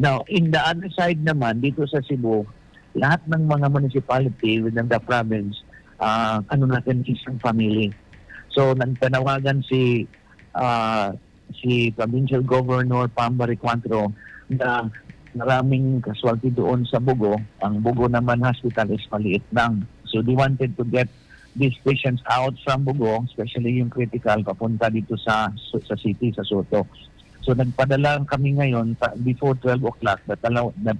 Now, in the other side naman, dito sa Cebu, lahat ng mga municipality within the province, ah, ano natin, isang family. So, nagtanawagan si ah, si Provincial Governor Pambari Cuantro na maraming casualty doon sa Bugo. Ang Bugo naman hospital is maliit lang. So, they wanted to get these patients out from Bugo, especially yung critical, papunta dito sa sa city, sa Soto. So nagpadala kami ngayon pa- before 12 o'clock na,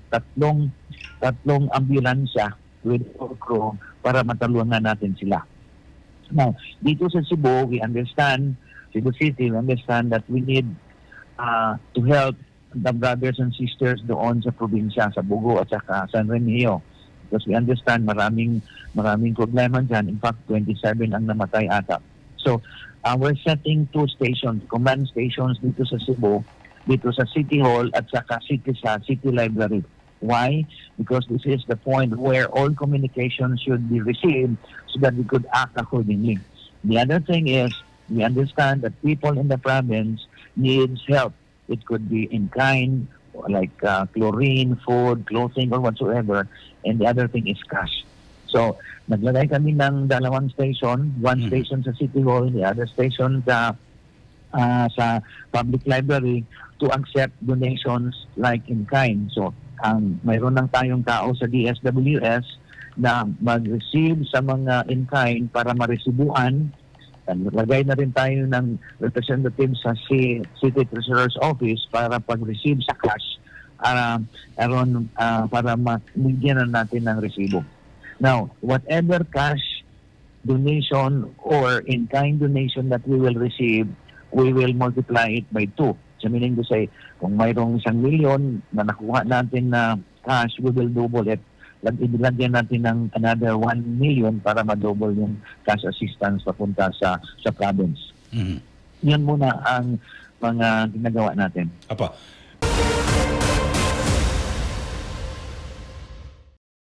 tatlong tatlong ambulansya with crew para matulungan natin sila. Now, dito sa Cebu, we understand, Cebu City, we understand that we need uh, to help the brothers and sisters doon sa probinsya, sa Bugo at saka San Remigio. Because we understand maraming maraming problema dyan. In fact, 27 ang namatay ata. So, uh, we're setting two stations, command stations dito sa Cebu, dito sa City Hall at saka city sa City Library. Why? Because this is the point where all communication should be received so that we could act accordingly. The other thing is, we understand that people in the province needs help. It could be in kind, like uh, chlorine, food, clothing, or whatsoever. And the other thing is cash. So, naglagay kami ng dalawang station, one Mhm. station sa City Hall, the other station sa ah, sa public library to accept donations like in kind. So, ang mayroon lang tayong tao sa DSWS na mag-receive sa mga in kind para maresibuan. Lagay na rin tayo ng representative sa C- City Treasurer's Office para pag-receive sa cash ah, aron, ah, para mabigyan na natin ng resibo. Now, whatever cash donation or in-kind donation that we will receive, we will multiply it by two. So meaning to say, kung mayroong isang milyon na nakuha natin na cash, we will double it. Lag ilagyan natin ng another 1 million para ma-double yung cash assistance papunta sa sa province. Mhm. Yan muna ang mga ginagawa natin. Apa.